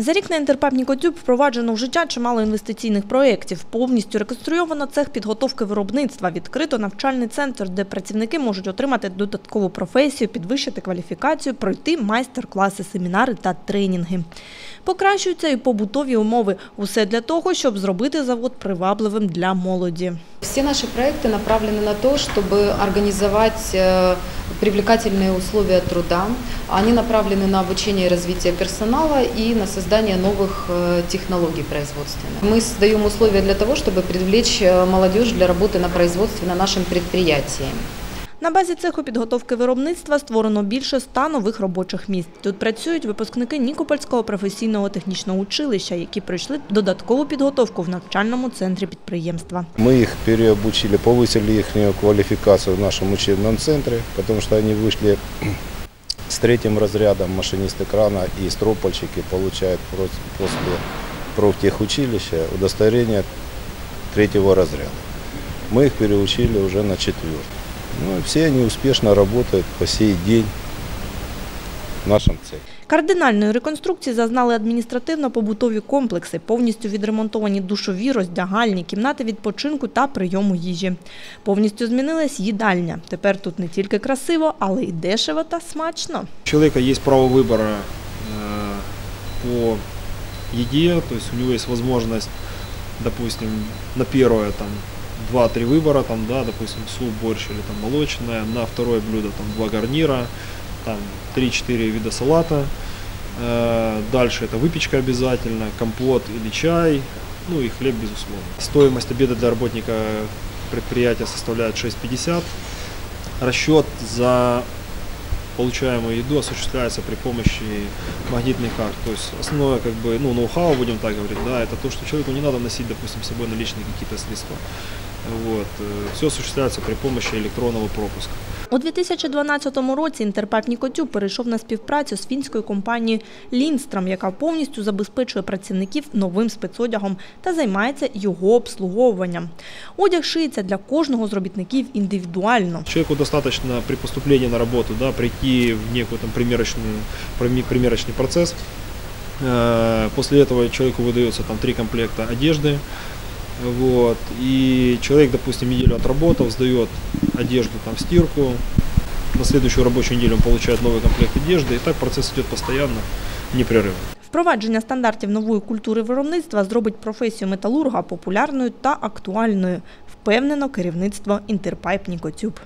За рік на Інтерпап Нікотюб впроваджено в життя чимало інвестиційних проєктів. Повністю реконструйовано цех підготовки виробництва, відкрито навчальний центр, де працівники можуть отримати додаткову професію, підвищити кваліфікацію, пройти майстер-класи, семінари та тренінги. Покращуються і побутові умови. Усе для того, щоб зробити завод привабливим для молоді. Все наши проекты направлены на то, чтобы организовать э, привлекательные условия труда. Они направлены на обучение и развитие персонала и на создание новых э, технологий производственных. Мы создаем условия для того, чтобы привлечь э, молодежь для работы на производстве на нашем предприятии. На базі цеху підготовки виробництва створено більше ста нових робочих місць. Тут працюють випускники Нікопольського професійного технічного училища, які пройшли додаткову підготовку в навчальному центрі підприємства. Мы их переобучили, повысили их квалификацию в нашем учебном центре, потому что они вышли с третьим разрядом машинисты крана и стропольщики получают прос- после профтехучилища удостоверение третьего разряда. Мы их переучили уже на четвертый. Ну все они успешно работают по сей день в нашем цехе. Кардинальної реконструкції зазнали адміністративно-побутові комплекси, повністю відремонтовані душові, роздягальні, кімнати відпочинку та прийому їжі. Повністю змінилась їдальня. Тепер тут не тільки красиво, але й дешево та смачно. У человека есть право выбора э, по еде, то есть у него есть возможность, допустим, на первое там 2-3 выбора, там, да, допустим, суп, борщ или там молочное, на второе блюдо там два гарнира, там 3-4 вида салата, Э, дальше это выпечка обязательно, компот или чай, ну и хлеб безусловно. Стоимость обеда для работника предприятия составляет 6,50. Расчет за получаемую еду осуществляется при помощи магнитных карт. То есть основное как бы, ну, ноу-хау, будем так говорить, да, это то, что человеку не надо носить, допустим, с собой наличные какие-то средства. Вот. Все осуществляется при помощи электронного пропуска. У 2012 році Інтерпап Нікотюб перейшов на співпрацю з фінською компанією Лінстрам, яка повністю забезпечує працівників новим спецодягом та займається його обслуговуванням. Одяг шиється для кожного з робітників індивідуально. Человеку достаточно при поступлении на работу да, прийти в некую там примерочную, проми- примерочный процесс. Э, После этого человеку выдается там три комплекта одежды. Вот, и человек, допустим, неделю отработал, сдает одежду там в стирку. На следующую рабочую неделю он получает новый комплект одежды. И так процесс идет постоянно, непрерывно. Впровадження стандартів нової культури виробництва зробить професію металурга популярною та актуальною, впевнено керівництво Інтерпайп Нікотюб.